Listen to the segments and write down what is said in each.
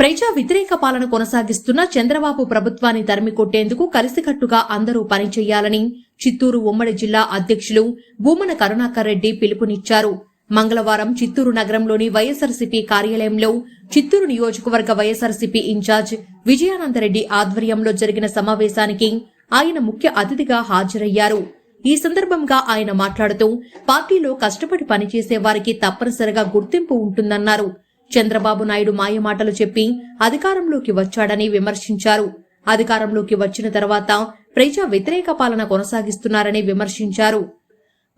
ప్రజా వ్యతిరేక పాలన కొనసాగిస్తున్న చంద్రబాబు ప్రభుత్వాన్ని తరిమికొట్టేందుకు కలిసికట్టుగా అందరూ పనిచేయాలని చిత్తూరు ఉమ్మడి జిల్లా అధ్యక్షులు భూమన కరుణాకర్ రెడ్డి పిలుపునిచ్చారు. మంగళవారం చిత్తూరు నగరంలోని వైఎస్ఆర్సీపీ కార్యాలయంలో చిత్తూరు నియోజకవర్గ వైఎస్ఆర్సీపీ ఇన్ఛార్జ్ విజయానందరెడ్డి ఆధ్వర్యంలో జరిగిన సమావేశానికి ఆయన ముఖ్య అతిథిగా హాజరయ్యారు. ఈ సందర్భంగా ఆయన మాట్లాడుతూ పార్టీలో కష్టపడి పనిచేసే వారికి తప్పనిసరిగా గుర్తింపు ఉంటుందన్నారు. చంద్రబాబు నాయుడు మాయమాటలు చెప్పి అధికారంలోకి వచ్చాడని విమర్శించారు. అధికారంలోకి వచ్చిన తర్వాత ప్రజా వ్యతిరేక పాలన కొనసాగిస్తున్నారని విమర్శించారు.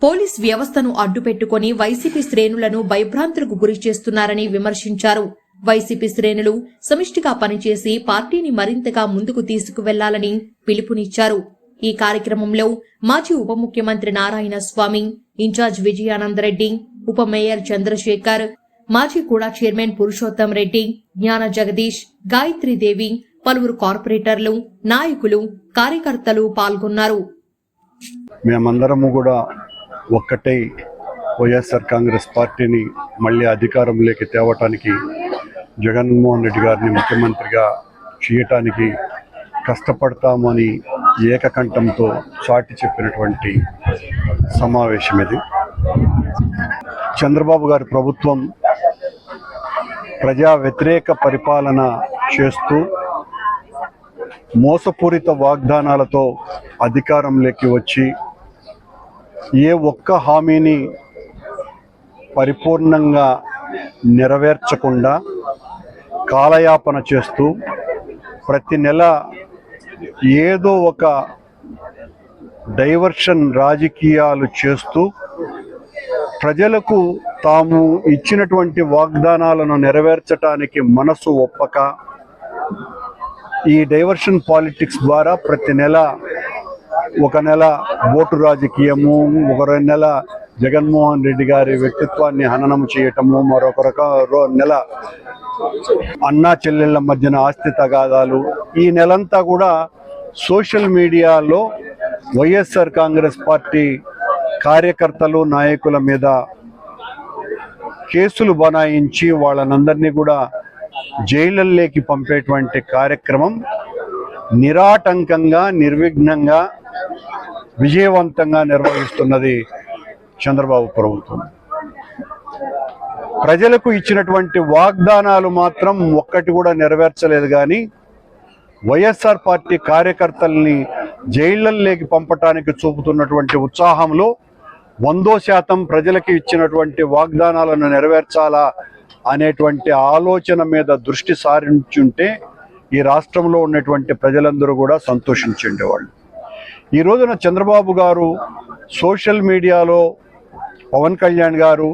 పోలీస్ వ్యవస్థను అడ్డుపెట్టుకుని వైసీపీ శ్రేణులను భయభ్రాంతులకు గురి చేస్తున్నారని విమర్శించారు. వైసీపీ శ్రేణులు సమిష్టిగా పనిచేసి పార్టీని మరింతగా ముందుకు తీసుకువెళ్ళాలని పిలుపునిచ్చారు. ఈ కార్యక్రమంలో మాజీ ఉప ముఖ్యమంత్రి నారాయణ స్వామి ఇన్ఛార్జ్ విజయానందరెడ్డి ఉప మేయర్ చంద్రశేఖర్ మాజీ కూడా చైర్మన్ పురుషోత్తం రెడ్డి జ్ఞాన జగదీష్ గాయత్రీదేవి పలువురు కార్పొరేటర్లు నాయకులు కార్యకర్తలు పాల్గొన్నారు. మేమందరము కూడా ఒక్కటై వైఎస్ఆర్ కాంగ్రెస్ పార్టీని మళ్ళీ అధికారంలోకి తేవటానికి జగన్మోహన్ రెడ్డి గారిని ముఖ్యమంత్రిగా చేయటానికి కష్టపడతామని ఏకకంఠంతో చాటి చెప్పినటువంటి సమావేశం ఇది. చంద్రబాబు గారి ప్రభుత్వం ప్రజా వ్యతిరేక పరిపాలన చేస్తూ మోసపూరిత వాగ్దానాలతో అధికారంలోకి వచ్చి ఏ ఒక్క హామీని పరిపూర్ణంగా నెరవేర్చకుండా కాలయాపన చేస్తూ ప్రతి నెల ఏదో ఒక డైవర్షన్ రాజకీయాలు చేస్తూ ప్రజలకు తాము ఇచ్చినటువంటి వాగ్దానాలను నెరవేర్చటానికి మనసు ఒప్పక ఈ డైవర్షన్ పాలిటిక్స్ ద్వారా ప్రతి నెల ఒక నెల ఓటు రాజకీయము ఒక రెండు నెల జగన్మోహన్ రెడ్డి గారి వ్యక్తిత్వాన్ని హననం చేయటము మరొక రక నెల అన్నా చెల్లెళ్ళ మధ్యన ఆస్తి తగాదాలు. ఈ నెలంతా కూడా సోషల్ మీడియాలో వైఎస్ఆర్ కాంగ్రెస్ పార్టీ కార్యకర్తలు నాయకుల మీద కేసులు బనాయించి వాళ్ళనందరినీ కూడా జైళ్ళల్లోకి పంపేటువంటి కార్యక్రమం నిరాటంకంగా నిర్విఘ్నంగా విజయవంతంగా నిర్వహిస్తున్నది చంద్రబాబు ప్రభుత్వం. ప్రజలకు ఇచ్చినటువంటి వాగ్దానాలు మాత్రం ఒక్కటి కూడా నెరవేర్చలేదు కానీ వైఎస్ఆర్ పార్టీ కార్యకర్తల్ని జైళ్ళల్లోకి పంపటానికి చూపుతున్నటువంటి ఉత్సాహంలో వందో శాతం ప్రజలకి ఇచ్చినటువంటి వాగ్దానాలను నెరవేర్చాలా అనేటువంటి ఆలోచన మీద దృష్టి సారించుంటే ఈ రాష్ట్రంలో ఉన్నటువంటి ప్రజలందరూ కూడా సంతోషించేవాళ్ళు. ఈ రోజున చంద్రబాబు గారు సోషల్ మీడియాలో పవన్ కళ్యాణ్ గారు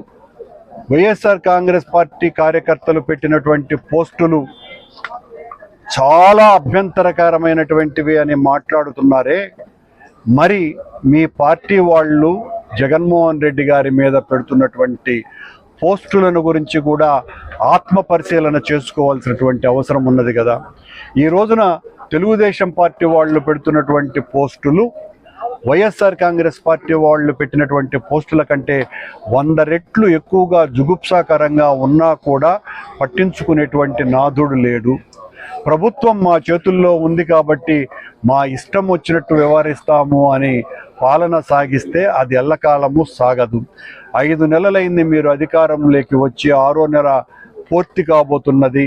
వైఎస్ఆర్ కాంగ్రెస్ పార్టీ కార్యకర్తలు పెట్టినటువంటి పోస్టులు చాలా అభ్యంతరకరమైనటువంటివి అని మాట్లాడుతున్నారే. మరి మీ పార్టీ వాళ్ళు జగన్మోహన్ రెడ్డి గారి మీద పెడుతున్నటువంటి పోస్టులను గురించి కూడా ఆత్మ పరిశీలన చేసుకోవాల్సినటువంటి అవసరం ఉన్నది కదా. ఈ రోజున తెలుగుదేశం పార్టీ వాళ్ళు పెడుతున్నటువంటి పోస్టులు వైఎస్ఆర్ కాంగ్రెస్ పార్టీ వాళ్ళు పెట్టినటువంటి పోస్టుల కంటే వంద రెట్లు ఎక్కువగా జుగుప్సాకరంగా ఉన్నా కూడా పట్టించుకునేటువంటి నాథుడు లేడు. ప్రభుత్వం మా చేతుల్లో ఉంది కాబట్టి మా ఇష్టం వచ్చినట్టు వ్యవహరిస్తాము అని పాలన సాగిస్తే అది ఎల్లకాలము సాగదు. ఐదు నెలలైంది మీరు అధికారంలోకి వచ్చి ఆరో నెల పూర్తి కాబోతున్నది.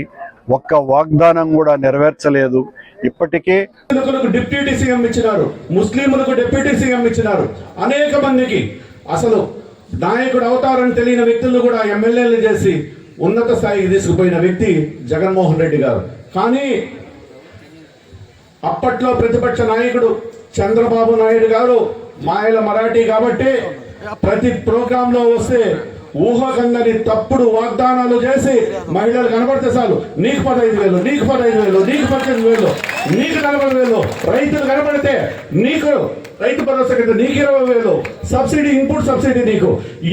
ఒక్క వాగ్దానం కూడా నెరవేర్చలేదు. ఇప్పటికే డిప్యూటీ సీఎం ఇచ్చినారు. ముస్లింలకు డిప్యూటీ సీఎం ఇచ్చినారు. అనేక మందికి అసలు నాయకుడు అవుతారని తెలియని వ్యక్తులు కూడా ఎమ్మెల్యేలు చేసి ఉన్నత స్థాయికి తీసుకుపోయిన వ్యక్తి జగన్మోహన్ రెడ్డి గారు. కానీ అప్పట్లో ప్రతిపక్ష నాయకుడు చంద్రబాబు నాయుడు గారు మాయల మరాఠీ కాబట్టి ప్రతి ప్రోగ్రామ్లో వస్తే ఊహకందని తప్పుడు వాగ్దానాలు చేసి మహిళలు కనబడితే చాలు. నీకు పదహైదు వేలు నీకు పదహైదు వేలు నీకు పద్దెనిమిది వేలు నీకు నలభై వేలు. రైతులు కనబడితే నీకు రైతు భరోసా కింద నీకు ఇరవై వేలు. సబ్సిడీ ఇన్పుట్ సబ్సిడీ నీకు.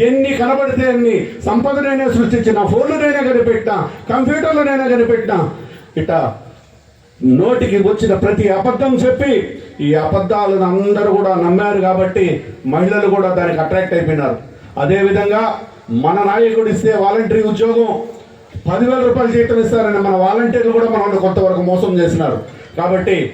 ఎన్ని కనబడితే అన్ని సంపదనైనా సృష్టించిన ఫోన్లనైనా కనిపెట్టినా కంప్యూటర్లనైనా కనిపెట్టినా. ఇట్లా నోటికి వచ్చిన ప్రతి అబద్ధం చెప్పి ఈ అబద్ధాలను అందరూ కూడా నమ్మారు కాబట్టి మహిళలు కూడా దానికి అట్రాక్ట్ అయిపోయినారు. అదేవిధంగా మన నాయకుడు ఇస్తే వాలంటరీ ఉద్యోగం పదివేల రూపాయలు జీతం ఇస్తారని మన వాలంటీర్లు కూడా మనల్ని కొంతవరకు మోసం చేసినారు. కాబట్టి